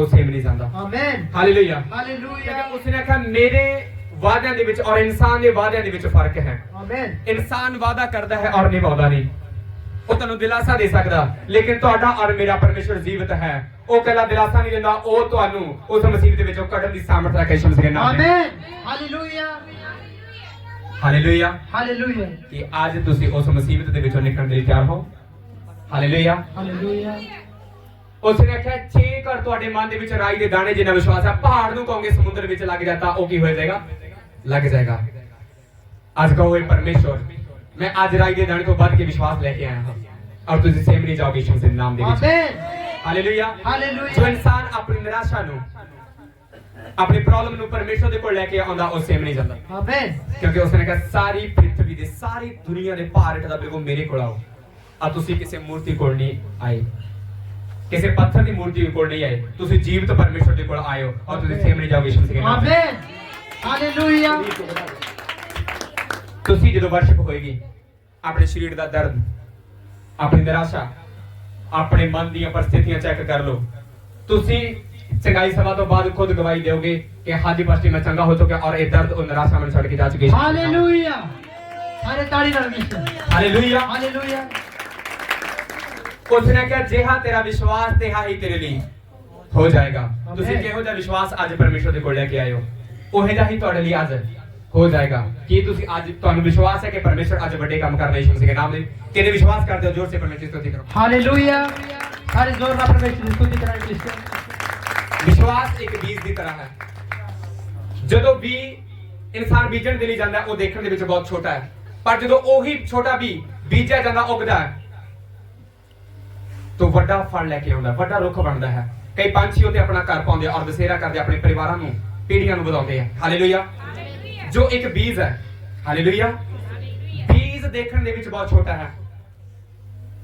ਉਹ ਸੇਮ ਨਹੀਂ ਜਾਂਦਾ Amen. Hallelujah Hallelujah. ਕਿਉਂਕਿ ਉਸਨੇ ਆਖਿਆ ਮੇਰੇ ਵਾਅਦਿਆਂ ਦੇ ਵਿੱਚ ਔਰ ਇਨਸਾਨ ਦੇ ਵਾਅਦਿਆਂ ਦੇ ਵਿੱਚ ਫ਼ਰਕ ਹੈ Amen. ਇਨਸਾਨ ਵਾਅਦਾ ਕਰਦਾ ਹੈ ਔਰ ਨਿਭਾਉਂਦਾ ਨਹੀਂ ਉਹ ਤੁਹਾਨੂੰ ਦਿਲਾਸਾ ਦੇ ਸਕਦਾ ਲੇਕਿਨ ਤੁਹਾਡਾ ਔਰ ਮੇਰਾ ਪਰਮੇਸ਼ਵਰ ਜੀਵਤ ਹੈ ਉਹ ਕੱਲਾ ਦਿਲਾਸਾ ਨਹੀਂ ਦਿੰਦਾ ਉਹ ਤੁਹਾਨੂੰ ਉਸ ਮੁਸੀਬਤ ਦੇ ਵਿੱਚੋਂ ਕੱਢਣ ਦੀ ਸਾਮਰਥ ਰੱਖੇ ਸ਼ਮਸ ਦੇ ਨਾਮ Amen. Hallelujah. Hallelujah Hallelujah. ਕਿ ਅੱਜ ਤੁਸੀਂ ਉਸ ਮੁਸੀਬਤ ਦੇ ਵਿੱਚੋਂ ਨਿਕਲਣ ਲਈ ਤਿਆਰ ਹੋ ਹਾਲੇਲੂਇਆ ਉਸਨੇ ਆਖਿਆ ਛੇ ਘਰ ਤੁਹਾਡੇ ਮਨ ਦੇ ਵਿੱਚ ਰਾਈ ਦੇ ਦਾਣੇ ਜਿੰਨਾ ਵਿਸ਼ਵਾਸ ਹੈ ਪਹਾੜ ਨੂੰ ਕਹੋਗੇ ਸਮੁੰਦਰ ਵਿੱਚ ਲੱਗ ਜਾਤਾ ਉਹ ਕੀ ਹੋ ਜਾਏਗਾ? ਲੱਗ ਜਾਏਗਾ। ਅੱਜ ਕਹੋ ਇਹ ਪਰਮੇਸ਼ਵਰ ਮੈਂ ਅੱਜ ਰਾਈ ਦੇ ਦਾਣੇ ਤੋਂ ਵੱਧ ਕੇ ਵਿਸ਼ਵਾਸ ਲੈ ਕੇ ਆਇਆ ਹਾਂ। ਔਰ ਤੁਸੀਂ ਸੇਮ ਨਹੀਂ ਜਾਓਗੇ ਯਿਸੂ ਦੇ ਨਾਮ ਦੇ ਵਿੱਚ। Amen. ਹਾਲੇਲੂਇਆ ਜੋ Hallelujah. ਇਨਸਾਨ ਆਪਣੀ ਨਿਰਾਸ਼ਾ ਨੂੰ ਆਪਣੀ ਪ੍ਰੋਬਲਮ ਨੂੰ ਪਰਮੇਸ਼ਵਰ ਦੇ ਕੋਲ ਲੈ ਕੇ ਆਉਂਦਾ ਉਹ ਸੇਮ ਨਹੀਂ ਜਾਂਦਾ। Amen. ਕਿਉਂਕਿ ਉਸਨੇ ਕਿਹਾ ਸਾਰੀ ਪ੍ਰਿਥਵੀ ਦੇ ਸਾਰੀ ਦੁਨੀਆ ਦੇ ਭਾਰ ਹਟਦਾ ਬਿਲਕੁਲ ਮੇਰੇ ਕੋਲ ਆਓ। ਆ ਤੁਸੀਂ ਕਿਸੇ ਮੂਰਤੀ ਕੋਲ ਨਹੀਂ ਆਏ। ਕਿਸੇ ਪੱਥਰ ਦੀ ਮੂਰਤੀ ਕੋਲ ਨਹੀਂ ਆਏ ਤੁਸੀਂ ਜੀਵਤ ਪਰਮੇਸ਼ਵਰ ਦੇ ਕੋਲ ਹੋ ਔਰ ਤੁਸੀਂ ਸੇਮ ਨਹੀਂ ਜਾਓਗੇ ਯਿਸੂ ਮਸੀਹ ਦੇ ਨਾਮ। Amen. Hallelujah. ਤੁਸੀਂ ਜਦੋਂ ਵਰਸ਼ਿਪ ਹੋਏਗੀ ਆਪਣੇ ਸਰੀਰ ਦਾ ਦਰਦ ਆਪਣੀ ਨਿਰਾਸ਼ਾ ਆਪਣੇ ਮਨ ਦੀਆਂ ਪਰਿਸਥਿਤੀਆਂ ਚੈੱਕ ਕਰ ਲਓ ਤੁਸੀਂ ਚੰਗਾਈ ਸਭਾ ਤੋਂ ਬਾਅਦ ਖੁਦ ਗਵਾਹੀ ਦਿਓਗੇ ਕਿ ਹਾਜੀ ਪਾਸਟੀ ਮੈਂ ਚੰਗਾ ਹੋ ਚੁੱਕਿਆ ਔਰ ਇਹ ਦਰਦ ਉਹ ਨਿਰਾਸ਼ਾ ਮੈਨੂੰ ਛੱਡ ਕੇ ਜਾ ਚੁੱਕੀ ਹੈ Hallelujah. ਸਾਰੇ ਤਾੜੀ ਨਾਲ ਮਿਸ਼ਨ ਹਾਲੇਲੂਇਆ Hallelujah. ਉਸਨੇ ਕਿਹਾ ਜਿਹਾ ਤੇਰਾ ਵਿਸ਼ਵਾਸ ਤੇਹਾ ਹੀ ਤੇਰੇ ਲਈ ਹੋ ਜਾਏਗਾ। ਤੁਸੀਂ. ਕਿਹੋ ਜਿਹਾ ਵਿਸ਼ਵਾਸ ਅੱਜ ਪਰਮੇਸ਼ਵਰ ਦੇ ਕੋਲ ਲੈ ਕੇ ਆਏ ਹੋ? ਉਹ ਜਿਹਾ ਹੀ ਤੁਹਾਡੇ ਲਈ ਅੱਜ ਹੋ ਜਾਏਗਾ। ਕੀ ਤੁਸੀਂ ਅੱਜ ਤੁਹਾਨੂੰ ਵਿਸ਼ਵਾਸ ਹੈ ਕਿ ਪਰਮੇਸ਼ਵਰ ਅੱਜ ਵੱਡੇ ਕੰਮ ਕਰਨਾ ਯਿਸੂ ਮਸੀਹ ਦੇ ਨਾਮ ਦੇ? ਕਿਹਦੇ ਵਿਸ਼ਵਾਸ ਕਰਦੇ ਹੋ? ਜ਼ੋਰ ਸੇ ਪਰਮੇਸ਼ਵਰ ਦੀ ਸਤਿ ਕਰੋ Hallelujah. ਸਾਰੇ ਜ਼ੋਰ ਨਾਲ ਪਰਮੇਸ਼ਰ ਦੀ ਸਤੁਤੀ ਕਰਾਂਗੇ ਮਿਸ਼ਨ ਵਿਸ਼ਵਾਸ ਇੱਕ ਬੀਜ ਦੀ ਤਰ੍ਹਾਂ ਹੈ। ਜਦੋਂ ਵੀ ਇਨਸਾਨ ਬੀਜਣ ਦੇ ਲਈ ਜਾਂਦਾ ਉਹ ਦੇਖਣ ਦੇ ਵਿੱਚ ਬਹੁਤ ਛੋਟਾ ਹੈ। ਪਰ ਜਦੋਂ ਉਹੀ ਛੋਟਾ ਵੀ ਬੀਜਿਆ ਜਾਂਦਾ ਉੱਗਦਾ ਹੈ। ਤਾਂ ਵੱਡਾ ਫਲ ਲੈ ਕੇ ਆਉਂਦਾ ਵੱਡਾ ਰੁੱਖ ਬਣਦਾ ਹੈ। ਕਈ ਪੰਛੀ ਉਹਤੇ ਆਪਣਾ ਘਰ ਪਾਉਂਦੇ ਔਰ ਬਸੇਰਾ ਕਰਦੇ ਆਪਣੇ ਪਰਿਵਾਰਾਂ ਨੂੰ ਪੀੜ੍ਹੀਆਂ ਨੂੰ ਵਧਾਉਂਦੇ ਆ। ਹਾਲੇਲੂਇਆ। ਜੋ ਇੱਕ ਬੀਜ ਹੈ ਹਾਲੇਲੂਇਆ। ਬੀਜ ਦੇਖਣ ਦੇ ਵਿੱਚ ਬਹੁਤ ਛੋਟਾ ਹੈ।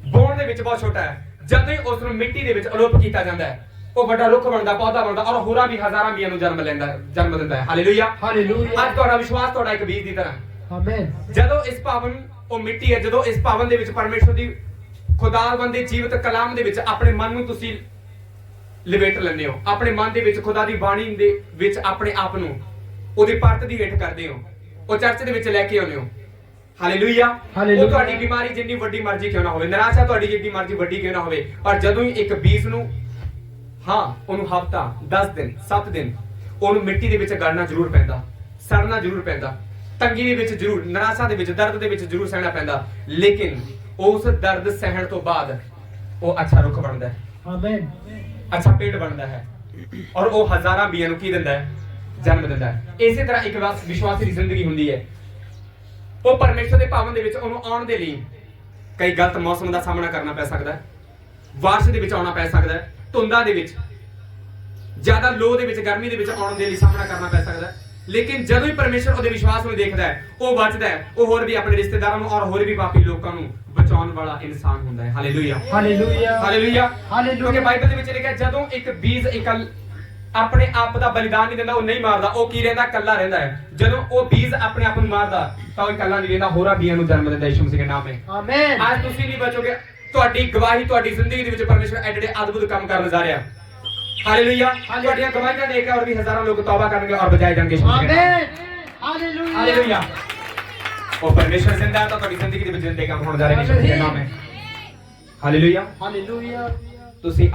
ਬੋਣ ਦੇ ਵਿੱਚ ਬਹੁਤ ਛੋਟਾ ਹੈ। ਜਦੋਂ ਹੀ ਉਸ ਨੂੰ ਮਿੱਟੀ ਦੇ ਵਿੱਚ ਅਲੋਪ ਕੀਤਾ ਜਾਂਦਾ ਹੈ ਉਹ ਵੱਡਾ ਰੁੱਖ ਬਣਦਾ ਪੌਦਾ ਬਣਦਾ ਔਰ ਹੋਰਾਂ ਵੀ ਹਜ਼ਾਰਾਂ ਬੀਆਂ ਨੂੰ ਜਨਮ ਲੈਂਦਾ ਜਨਮ ਦਿੰਦਾ ਹੈ। ਹਾਲੇਲੂਇਆ। Hallelujah. ਅੱਜ ਤੁਹਾਡਾ ਵਿਸ਼ਵਾਸ ਤੁਹਾਡਾ ਇੱਕ ਬੀਜ ਦੀ ਤਰ੍ਹਾਂ। Amen. ਜਦੋਂ ਇਸ ਪਾਵਨ ਉਹ ਮਿੱਟੀ ਹੈ ਜਦੋਂ ਇਸ ਪਾਵਨ ਦੇ ਵਿੱਚ ਪਰਮੇਸ਼ਵਰ ਦੀ ਖੁਦਾਵੰਦ ਦੇ ਜੀਵਤ ਕਲਾਮ ਦੇ ਵਿੱਚ ਆਪਣੇ ਮਨ ਨੂੰ ਤੁਸੀਂ ਲਿਵੇਟ ਲੈਂਦੇ ਹੋ। ਆਪਣੇ ਮਨ ਦੇ ਵਿੱਚ ਖੁਦਾ ਦੀ ਬਾਣੀ ਦੇ ਵਿੱਚ ਆਪਣੇ ਆਪ ਨੂੰ ਉਹਦੀ ਪਰਤ ਦੀ ਹੇਠ ਕਰਦੇ ਹੋ। ਉਹ ਚਰਚ ਦੇ ਵਿੱਚ ਲੈ ਕੇ ਆਉਂਦੇ ਹੋ। ਹਾਲੇਲੂਇਆ। ਉਹ ਤੁਹਾਡੀ ਬਿਮਾਰੀ ਜਿੰਨੀ ਵੱਡੀ ਮਰਜ਼ੀ ਕਿਉਂ ਨਾ ਹੋਵੇ। ਨਿਰਾਸ਼ਾ ਤੁਹਾਡੀ ਜਿੰਨੀ ਮਰਜ਼ੀ ਵੱਡੀ ਕਿਉਂ ਨਾ ਹੋਵੇ। ਪਰ ਜਦੋਂ ਹੀ ਇੱਕ ਬੀਜ ਨੂੰ ਹਾਂ ਉਹਨੂੰ ਹਫਤਾ 10 ਦਿਨ 7 ਦਿਨ ਉਹਨੂੰ ਮਿੱਟੀ ਦੇ ਵਿੱਚ ਗੜਨਾ ਜ਼ਰੂਰ ਪੈਂਦਾ। ਸੜਨਾ ਜ਼ਰੂਰ ਪੈਂਦਾ। ਤੰਗੀ ਦੇ ਵਿੱਚ ਜ਼ਰੂਰ ਨਿਰਾਸ਼ਾ ਦੇ ਵਿੱਚ ਦਰਦ ਦੇ ਵਿੱਚ ਜ਼ਰੂਰ ਸਹਿਣਾ ਪੈਂਦਾ। ਲੇਕਿਨ ਉਸ ਦਰਦ ਸਹਿਣ ਤੋਂ ਬਾਅਦ ਉਹ ਅੱਛਾ ਰੁੱਖ ਬਣਦਾ ਹੈ। Amen. ਅੱਛਾ ਪੇੜ ਬਣਦਾ ਹੈ। ਔਰ ਉਹ ਹਜ਼ਾਰਾਂ ਬੀਆਂ ਨੂੰ ਕੀ ਦਿੰਦਾ ਹੈ? ਜਨਮ ਦਿੰਦਾ ਹੈ। ਇਸੇ ਤਰ੍ਹਾਂ ਇੱਕ ਵਾਸ ਵਿਸ਼ਵਾਸੀ ਦੀ ਜ਼ਿੰਦਗੀ ਹੁੰਦੀ ਹੈ। ਉਹ ਪਰਮੇਸ਼ਰ ਦੇ ਭਾਵਨ ਦੇ ਵਿੱਚ ਉਹਨੂੰ ਆਉਣ ਦੇ ਲਈ ਕਈ ਗਲਤ ਮੌਸਮ ਦਾ ਸਾਹਮਣਾ ਕਰਨਾ ਪੈ ਸਕਦਾ ਹੈ। ਬਾਰਿਸ਼ ਦੇ ਵਿੱਚ ਆਉਣਾ ਪੈ ਸਕਦਾ ਹੈ। ਧੁੰਦਾਂ ਦੇ ਵਿੱਚ ਜ਼ਿਆਦਾ ਲੋ ਦੇ ਵਿੱਚ ਗਰਮੀ ਦੇ ਵਿੱਚ ਆਉਣ ਦੇ ਲਈ ਸਾਹਮਣਾ ਕਰਨਾ ਪੈ ਸਕਦਾ ਹੈ। ਲੇਕਿਨ ਜਦੋਂ ਹੀ ਪਰਮੇਸ਼ਰ ਉਹਦੇ ਵਿਸ਼ਵਾਸ ਨੂੰ ਦੇਖਦਾ ਹੈ ਉਹ ਬਚਦਾ ਹੈ ਉਹ ਹੋਰ ਵੀ ਆਪਣੇ ਰਿਸ਼ਤੇਦਾਰਾਂ ਨੂੰ ਔਰ ਹੋਰ ਵੀ ਪਾਪੀ ਲੋਕਾਂ ਨੂੰ ਬਚਾਉਣ ਵਾਲਾ ਇਨਸਾਨ ਹੁੰਦਾ ਹੈ। ਹਾਲੇਲੂਇਆ. Hallelujah Hallelujah. ਕਿਉਂਕਿ ਬਾਈਬਲ ਦੇ ਵਿੱਚ ਲਿਖਿਆ ਜਦੋਂ ਇੱਕ ਬੀਜ ਇੱਕ ਆਪਣੇ ਆਪ ਦਾ ਬਲੀਦਾਨ ਨਹੀਂ ਦਿੰਦਾ ਉਹ ਨਹੀਂ ਮਾਰਦਾ ਉਹ ਕੀ ਰਹਿੰਦਾ? ਕੱਲਾ ਰਹਿੰਦਾ ਹੈ। ਜਦੋਂ ਉਹ ਬੀਜ ਆਪਣੇ ਆਪ ਨੂੰ ਮਾਰਦਾ ਤਾਂ ਉਹ ਇਕੱਲਾ ਨਹੀਂ ਰਹਿੰਦਾ ਹੋਰਾਂ ਬੀਆਂ ਨੂੰ ਜਨਮ ਦਿੰਦਾ ਯਿਸੂ ਮਸੀਹ ਦੇ ਨਾਮ ਹੈ Amen. ਅੱਜ ਤੁਸੀਂ ਨਹੀਂ ਬਚੋਗੇ ਤੁਹਾਡੀ ਗਵਾਹੀ ਤੁਹਾਡੀ ਜ਼ਿੰਦਗੀ ਦੇ ਵਿੱਚ ਪਰਮੇਸ਼ਰ ਐਡੇ ਅਦਭੁਤ ਕੰਮ ਕਰਨ ਜਾ ਰਿਹਾ ਹਾਲੇਲੂਇਆ ਤੁਹਾਡੀਆਂ ਗਵਾਹੀਆਂ ਦੇ ਕੇ ਔਰ ਵੀ ਹਜ਼ਾਰਾਂ ਲੋਕ ਤੌਬਾ ਕਰਨਗੇ ਔਰ ਬਚਾਏ ਜਾਣਗੇ Amen. Hallelujah. ਹਾਲੇਲੂਇਆ ਉਹ ਪਰਮੇਸ਼ਰ ਜ਼ਿੰਦਾ ਹੈ ਤਾਂ ਤੁਹਾਡੀ ਜ਼ਿੰਦਗੀ ਦੇ ਵਿੱਚ ਜ਼ਿੰਦੇ ਕੰਮ ਹੋਣ ਜਾ ਰਹੇ ਨੇ ਮਸੀਹ ਦੇ ਨਾਮ ਹੈ। Hallelujah Hallelujah. ਤੁਸੀਂ